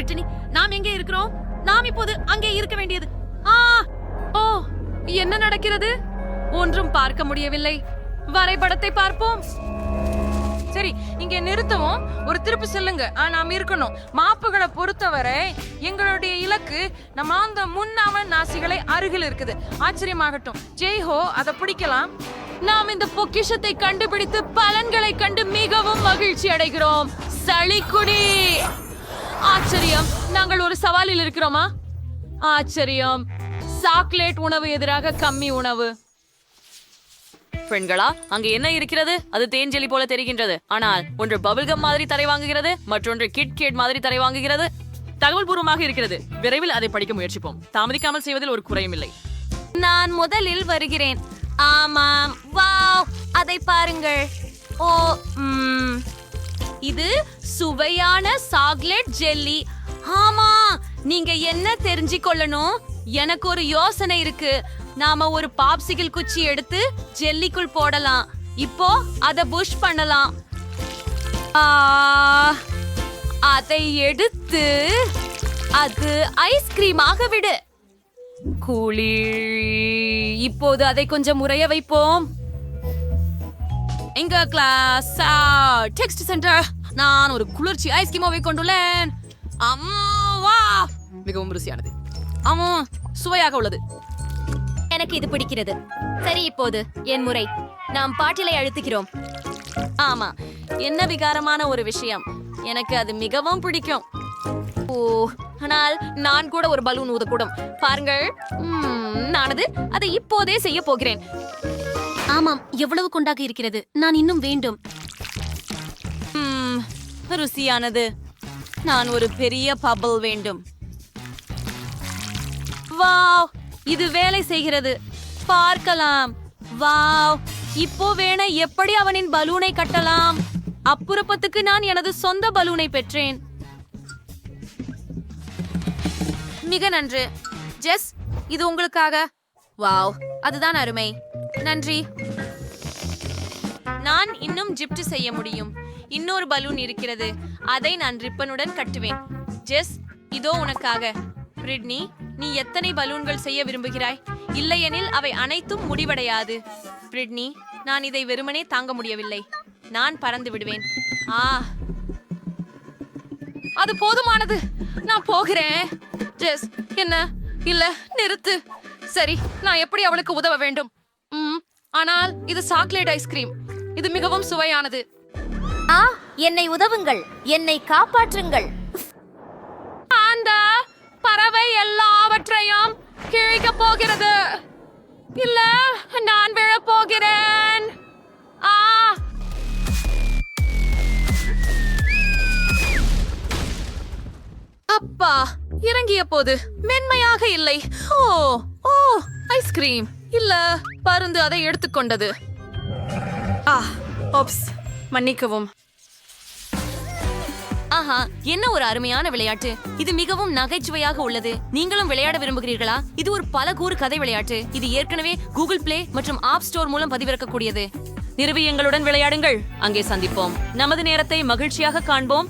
Brittany நாம் எங்கே இருக்கிறோம்? நாம் இப்போது அங்கே இருக்க வேண்டியது. ஆ ஓ என்ன நடக்கிறது? ஒன்றும் பார்க்க முடியவில்லை. வரைபடத்தை பார்ப்போம். சரி இங்க நிறுத்தவும். ஒரு திருப்பு செல்லுங்க. நாம் இருக்கணும். மாப்புகளை பொறுத்தவரை எங்களுடைய இலக்கு நம்ம அந்த முன்னாவன் நாசிகளை அருகில் இருக்குது. ஆச்சரியமாகட்டும். ஜெய் ஹோ அதை பிடிக்கலாம். நாம் இந்த பொக்கிஷத்தை கண்டுபிடித்து பலன்களை கண்டு மிகவும் மகிழ்ச்சி அடைகிறோம். சளிக்குடி! ஆச்சரியம். நாங்கள் ஒரு சவாலில் இருக்கிறோமா? ஆச்சரியம். சாக்லேட் உணவு எதிராக கம்மி உணவு. பெண்களா அங்க என்ன இருக்கிறது? அது தேன்ஜெலி போல தெரிகின்றது. ஆனால் ஒன்று பபிள்கம் மாதிரி தரை வாங்குகிறது மற்றொன்று கிட் கேட் மாதிரி தரை வாங்குகிறது. தகவல் பூர்வமாக இருக்கிறது. விரைவில் அதை படிக்க முயற்சிப்போம். தாமதிக்காமல் செய்வதில் ஒரு குறையும் இல்லை. நான் முதலில் வருகிறேன். ஆமாம். வாவ். அதை பாருங்கள். ஓ இது சுவையான சாக்லேட் ஜெல்லி ஆமா நீங்க என்ன தெரிஞ்சுக்கொள்ளணும்? எனக்கு ஒரு யோசனை இருக்கு. நாம ஒரு பாப்சிகிள் குச்சி எடுத்து ஜெல்லிக்குள் போடலாம். இப்போ அத புஷ் பண்ணலாம். அதை எடுத்து அது ஐஸ்கிரீமாக விடு. குளிர் இப்போது அதை கொஞ்சம் முறைய வைப்போம். எங்க கிளாஸ் டெக்ஸ்ட் சென்டர் நான் ஒரு குளிர்ச்சி ஐஸ்கிரீமாவை கொண்டுள்ளேன். அம்மா மிகவும் ருசியானது. ஆமா சுவையாக உள்ளது. எனக்கு இது பிடிக்கிறது. சரி இப்போது என் முறை. நாம் பாட்டிலை அழுத்துகிறோம். ஆமா என்ன விகாரமான ஒரு விஷயம். எனக்கு அது மிகவும் பிடிக்கும். ஓ ஆனால் நான் கூட ஒரு பலூன் ஊதக்கூடும். பாருங்கள். ம், நானது அதை இப்போதே செய்ய போகிறேன். ஆமாம் எவ்வளவு கொண்டாக இருக்கிறது? நான் இன்னும் வேண்டும். ருசியானது. நான் ஒரு பெரிய பபிள் வேண்டும். வாவ்! இது வேலை செய்கிறது. பார்க்கலாம். வாவ்! இப்போ வேண எப்படி அவனின் பலூனை கட்டலாம்? அப்புறப்பத்துக்கு நான் எனது சொந்த பலூனை பெற்றேன். மிக நன்று. ஜெஸ் இது உங்களுக்காக. வாவ்! அதுதான் அருமை. நன்றி. நான் இன்னும் ஜிப்ட் செய்ய முடியும். இன்னொரு பலூன் இருக்கிறது. அதை நான் ரிப்பனுடன் கட்டுவேன். ஜெஸ் இதோ உனக்காக. பிரிட்னி நீ எத்தனை பலூன்கள் செய்ய விரும்புகிறாய்? இல்லையெனில் அவை அனைத்தும் முடிவடையாது. பிரிட்னி நான் இதை வெறுமனே தாங்க முடியவில்லை. நான் பறந்து விடுவேன். ஆ. அது போதுமானது. நான் போகிறேன். ஜெஸ் என்ன? இல்ல நிறுத்து. சரி நான் எப்படி அவளுக்கு உதவ வேண்டும்? ஆனால் இது சாக்லேட் ஐஸ்கிரீம். இது மிகவும் சுவையானது. ஆ என்னை உதவுங்கள் என்னை காப்பாற்றுங்கள். அந்த பறவை எல்லாவற்றையும் கிழிக்க போகிறது. இல்ல நான் விழப் போகிறேன் ஆ. அப்பா இறங்கிய போது மென்மையாக இல்லை. ஓ ஓ ஐஸ்கிரீம் இல்ல பருந்து அதை எடுத்துக்கொண்டது. ஆ ஓப்ஸ் மன்னிக்கவும். ஆஹா என்ன ஒரு அருமையான விளையாட்டு. இது மிகவும் நகைச்சுவையாக உள்ளது. நீங்களும் விளையாட விரும்புகிறீர்களா? இது ஒரு பல கூறு கதை விளையாட்டு. இது ஏற்கனவே கூகுள் பிளே மற்றும் ஆப் ஸ்டோர் மூலம் பதிவிறக்கக்கூடியது. நிறுவி எங்களுடன் விளையாடுங்கள். அங்கே சந்திப்போம். நமது நேரத்தை மகிழ்ச்சியாக காண்போம்.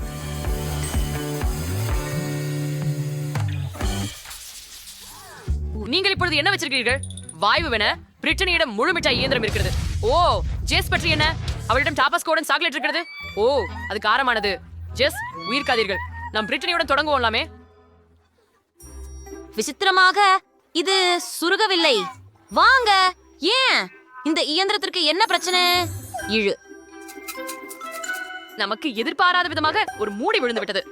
நீங்கள் இப்பொழுது என்ன வச்சிருக்கிறீர்கள்? வாயுவென பிரிட்டனியிடம் முழு மிட்டாய் இயந்திரம் இருக்கிறது. ஓ ஜேஸ் பற்றி என்ன? அவளிடம் டாபாஸ் சாக்லேட் இருக்கிறது? ஓ அது காரமானது. ஜெஸ் உயிர்க்காதீர்கள் நாம் பிரிட்டனியுடன் தொடங்குவோம்லாமே. விசித்திரமாக இது சுருகவில்லை. வாங்க ஏன்? இந்த இயந்திரத்திற்கு என்ன பிரச்சனை? இழு. நமக்கு எதிர்பாராத விதமாக ஒரு மூடி விழுந்து விட்டது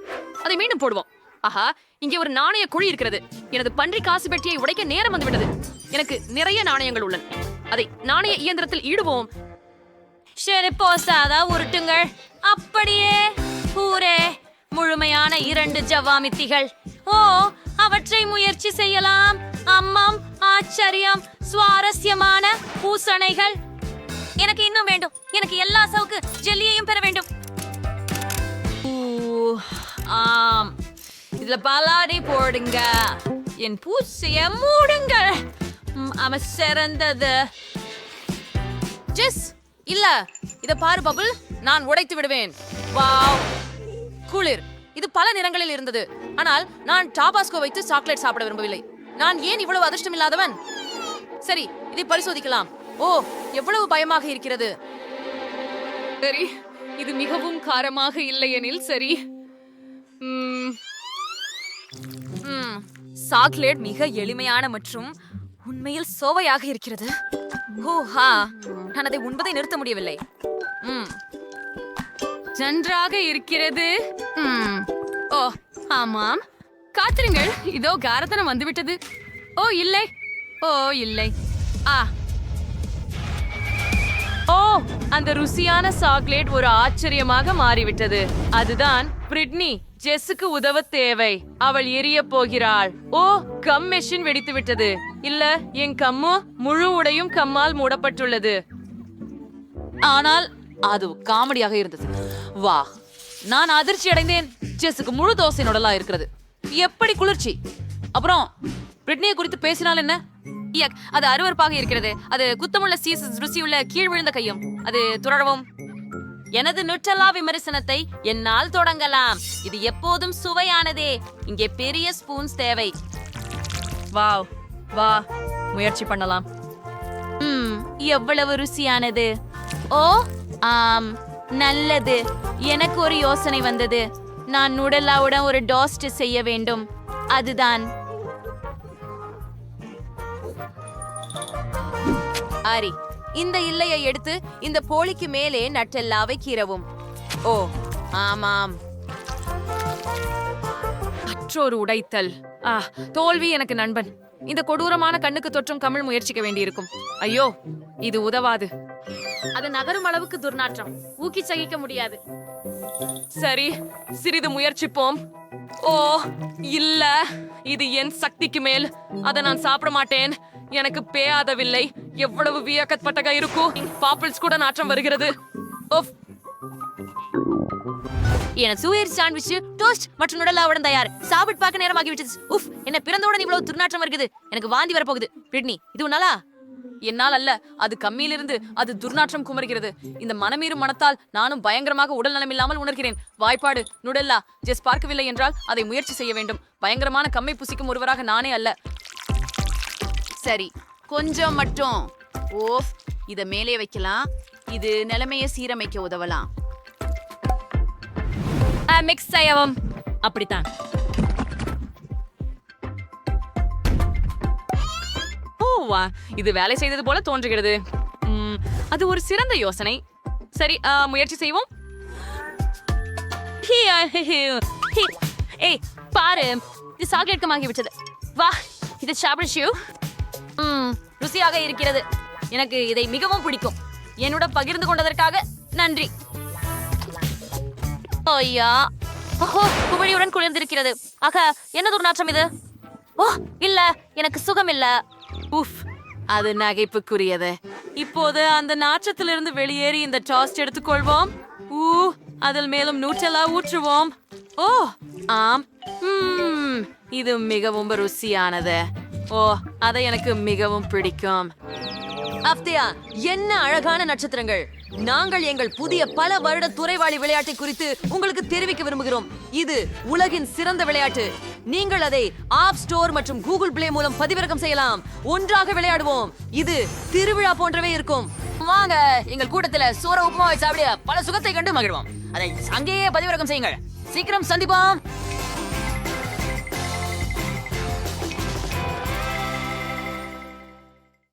அதை மீண்டும் போடுவோம். ஆஹா இங்கே ஒரு நாணய குழி இருக்கிறது. எனது பன்றி காசு பெட்டியை உடைக்க நேரம் வந்துவிட்டது. எனக்கு நிறைய நாணயங்கள் உள்ளன. அதை நாணய இயந்திரத்தில் ஈடுவோம் சரி போசாதா உருட்டுங்கள். அப்படியே. பூரே முழுமையான இரண்டு ஜவாமித்திகள். ஓ அவற்றை முயற்சி செய்யலாம். அம்மாம் ஆச்சரியம் சுவாரஸ்யமான பூசணைகள். எனக்கு இன்னும் வேண்டும். எனக்கு எல்லா சவுக்கு ஜெல்லியையும் பெற வேண்டும். ஆம். இதுல பலாடி போடுங்க. என் பூச்சிய மூடுங்கள். அவ அவன் சிறந்தது. ஜெஸ் இல்ல இத பாரு பபுள் நான் உடைத்து விடுவேன். வாவ். குளிர். இது பல நிறங்களில் இருந்தது. ஆனால் நான் டாபாஸ்கோ வைத்து சாக்லேட் சாப்பிட விரும்பவில்லை. நான் ஏன் இவ்வளவு அதிர்ஷ்டம் இல்லாதவன் சரி இதை பரிசோதிக்கலாம். ஓ எவ்வளவு பயமாக இருக்கிறது? சரி இது மிகவும் காரமாக இல்லையெனில் சரி. ம், சாக்லேட் மிக எளிமையான மற்றும் உண்மையில் சோவையாக இருக்கிறது. ஓ ஹா. நான் அதை உண்பதை நிறுத்த முடியவில்லை. ம். நன்றாக இருக்கிறது. ஓ ஆமாம். காத்திருங்கள். இதோ காரத்தனம் வந்துவிட்டது. ஓ இல்லை. ஓ இல்லை. ஆ. ஓ அந்த ருசியான சாக்லேட் ஒரு ஆச்சரியமாக மாறிவிட்டது. அதுதான் பிரிட்னி ஜெஸ்ஸுக்கு உதவ தேவை. அவள் எரிய போகிறாள். ஓ கம் மெஷின் வெடித்து விட்டது இல்ல என் கம்மு முழு உடையும் கம்மால் மூடப்பட்டுள்ளது. ஆனால் அது காமெடியாக இருந்தது. வா. நான் அதிர்ச்சி அடைந்தேன் செஸ்ஸுக்கு முழு தோசை நுடலா இருக்கிறது. எப்படி குளிர்ச்சி? அப்புறம் பிரிட்னியை குறித்து பேசினால் என்ன? யக், அது அருவருப்பாக இருக்கிறது. அது குத்தமுள்ள சீசஸ் ருசியுள்ள கீழ் விழுந்த கையும். அது துறவும் எனது நுட்டலா விமர்சனத்தை என்னால் தொடங்கலாம். இது எப்போதும் சுவையானதே. இங்கே பெரிய ஸ்பூன்ஸ் தேவை. வாவ் வா. முயற்சி பண்ணலாம். ம் எவ்வளவு ருசியானது. ஓ ஆம். நல்லது. எனக்கு ஒரு யோசனை வந்தது. நான் நூடல்லாவுடன் ஒரு டோஸ்ட் செய்ய வேண்டும். அதுதான். ஆரி இந்த இல்லையை எடுத்து இந்த போலிக்கு மேலே நட்டெல்லாவை கீறவும். ஓ ஆமாம். மற்றொரு உடைத்தல். ஆ தோல்வி எனக்கு நண்பன். இந்த கொடூரமான கண்ணுக்கு தொற்றும் கமிழ் முயற்சிக்க வேண்டியிருக்கும். ஐயோ இது உதவாது. அது நகரும் அளவுக்கு துர்நாற்றம். ஊக்கி சகிக்க முடியாது. சரி சிறிது முயற்சிப்போம். ஓ இல்ல. இது என் சக்திக்கு மேல். அதை நான் சாப்பிட மாட்டேன். எனக்கு பேயாதவில்லை. எவ்வளவு வியக்கத்தப்பட்டக இருக்கும் பாப்பிள்ஸ் கூட நாற்றம் வருகிறது. ஓஃப் என சூயர் சாண்ட்விச் டோஸ்ட் மற்றும் நுடலாவுடன் தயார். சாப்பிட்டு பார்க்க நேரமாகி விட்டது உஃப் என்ன பிறந்தவுடன் இவ்வளவு துர்நாற்றம் இருக்குது எனக்கு வாந்தி வரப்போகுது. பிரிட்னி இது உன்னாலா? என்னால் அல்ல அது கம்மியிலிருந்து அது துர்நாற்றம் குமர்கிறது. இந்த மனமீறும் மனத்தால் நானும் பயங்கரமாக உடல் நலமில்லாமல் உணர்கிறேன். வாய்ப்பாடு நுடல்லா ஜெஸ் பார்க்கவில்லை என்றால் அதை முயற்சி செய்ய வேண்டும். பயங்கரமான கம்மை புசிக்கும் ஒருவராக நானே அல்ல. சரி கொஞ்சம் மட்டும். ஓஃப் இத மேலே வைக்கலாம். இது நிலைமையை சீரமைக்க உதவலாம். மிக்ஸ் செய்யவும். அப்படித்தான். வா. இது வேலை செய்தது போல தோன்றுகிறது. அது ஒரு சிறந்த யோசனை. சரி முயற்சி செய்வோம். ஏய் பாரு இது சாக்லேட்கமாகி விட்டது. வா இது சாப்பிடு ம் ருசியாக இருக்கிறது. எனக்கு இதை மிகவும் பிடிக்கும். என்னோட பகிர்ந்து கொண்டதற்காக நன்றி. ஐயா. ஓஹோ குவழியுடன் குளிர்ந்திருக்கிறது. ஆக என்ன துர்நாற்றம் இது? ஓ இல்ல எனக்கு சுகம் இல்லை உஃப் அது நகைப்புக்குரியது. இப்போது அந்த நாற்றத்திலிருந்து வெளியேறி இந்த டாஸ்ட் எடுத்துக்கொள்வோம். ஊ அதில் மேலும் நூற்றலா ஊற்றுவோம். ஓ ஆம். இது மிகவும் ருசியானது. ஓ அதை எனக்கு மிகவும் பிடிக்கும். அப்தியா என்ன அழகான நட்சத்திரங்கள். நாங்கள் எங்கள் புதிய பல வருட துறைவாளி விளையாட்டை குறித்து உங்களுக்கு தெரிவிக்க விரும்புகிறோம். இது உலகின் சிறந்த விளையாட்டு. நீங்கள் அதை ஆப் ஸ்டோர் மற்றும் கூகுள் பிளே மூலம் பதிவிறக்கம் செய்யலாம். ஒன்றாக விளையாடுவோம். இது திருவிழா போன்றவே இருக்கும். வாங்க எங்கள் கூட்டத்துல சோற உப்புமாவை சாப்பிட பல சுகத்தை கண்டு மகிழ்வோம். அதை அங்கேயே பதிவிறக்கம் செய்யுங்கள். சீக்கிரம் சந்திப்போம்.